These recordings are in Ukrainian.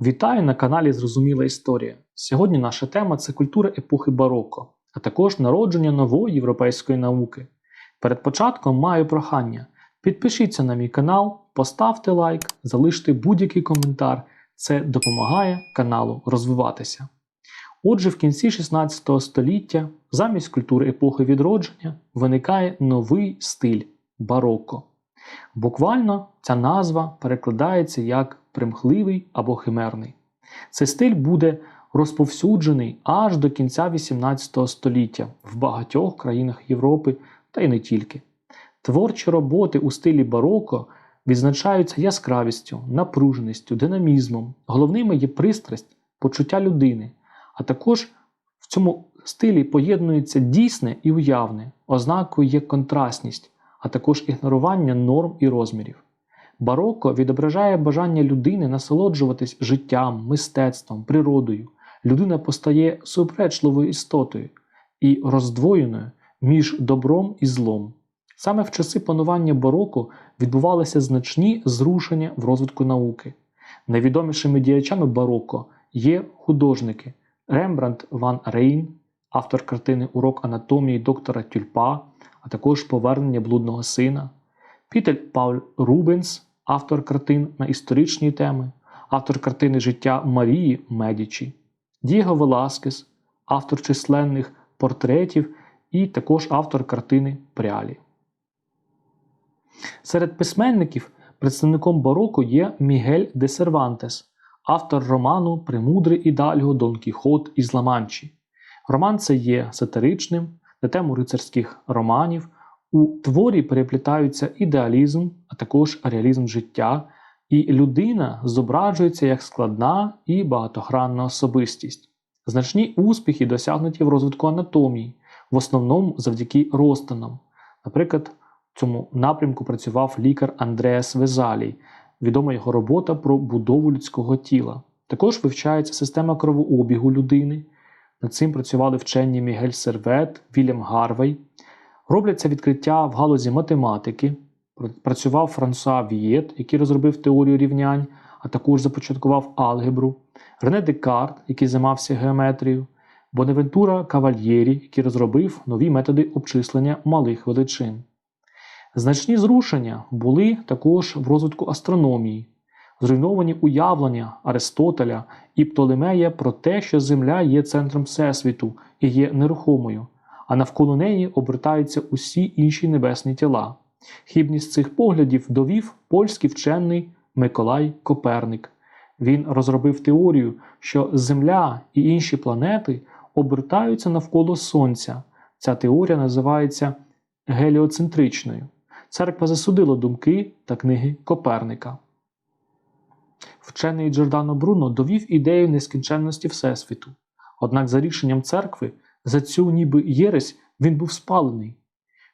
Вітаю на каналі Зрозуміла Історія. Сьогодні наша тема це культура епохи бароко, а також народження нової європейської науки. Перед початком маю прохання: підпишіться на мій канал, поставте лайк, залиште будь-який коментар. Це допомагає каналу розвиватися. Отже, в кінці 16 століття замість культури епохи відродження виникає новий стиль бароко. Буквально ця назва перекладається як примхливий або химерний. Цей стиль буде розповсюджений аж до кінця 18 століття в багатьох країнах Європи та й не тільки. Творчі роботи у стилі бароко відзначаються яскравістю, напруженістю, динамізмом. Головними є пристрасть, почуття людини, а також в цьому стилі поєднується дійсне і уявне, ознакою є контрастність, а також ігнорування норм і розмірів. Бароко відображає бажання людини насолоджуватись життям, мистецтвом, природою. Людина постає суперечливою істотою і роздвоєною між добром і злом. Саме в часи панування бароко відбувалися значні зрушення в розвитку науки. Найвідомішими діячами бароко є художники Рембрандт Ван Рейн, автор картини Урок анатомії доктора Тюльпа, а також Повернення блудного сина, Пітель Пауль Рубенс, автор картин на історичні теми, автор картини Життя Марії Медічі, Дієго Веласкес, автор численних портретів і також автор картини Прялі. Серед письменників представником бароко є Мігель де Сервантес, автор роману Премудрий ідальго Дон Кіхот із Ла-Манчі. Роман це є сатиричним на тему рицарських романів. У творі переплітаються ідеалізм, а також реалізм життя, і людина зображується як складна і багатогранна особистість. Значні успіхи досягнуті в розвитку анатомії, в основному завдяки розтинам. Наприклад, в цьому напрямку працював лікар Андреас Везалій, відома його робота про будову людського тіла. Також вивчається система кровообігу людини. Над цим працювали вчені Мігель Сервет, Вільям Гарвей. Робляться відкриття в галузі математики. Працював Франсуа Вієт, який розробив теорію рівнянь, а також започаткував алгебру, Рене Декарт, який займався геометрією, Бонавентура Кавальєрі, який розробив нові методи обчислення малих величин. Значні зрушення були також в розвитку астрономії, зруйновані уявлення Аристотеля і Птолемея про те, що Земля є центром Всесвіту і є нерухомою, а навколо неї обертаються усі інші небесні тіла. Хібність цих поглядів довів польський вчений Миколай Коперник. Він розробив теорію, що Земля і інші планети обертаються навколо Сонця. Ця теорія називається геліоцентричною. Церква засудила думки та книги Коперника. Вчений Джордано Бруно довів ідею нескінченності Всесвіту. Однак, за рішенням церкви, за цю ніби єресь він був спалений.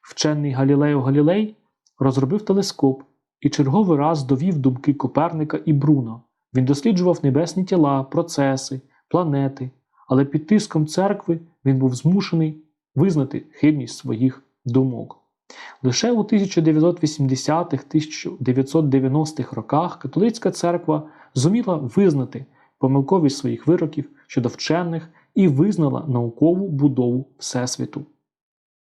Вчений Галілео Галілей розробив телескоп і черговий раз довів думки Коперника і Бруно. Він досліджував небесні тіла, процеси, планети, але під тиском церкви він був змушений визнати хибність своїх думок. Лише у 1980-1990-х роках католицька церква зуміла визнати помилковість своїх вироків щодо вчених і визнала наукову будову Всесвіту.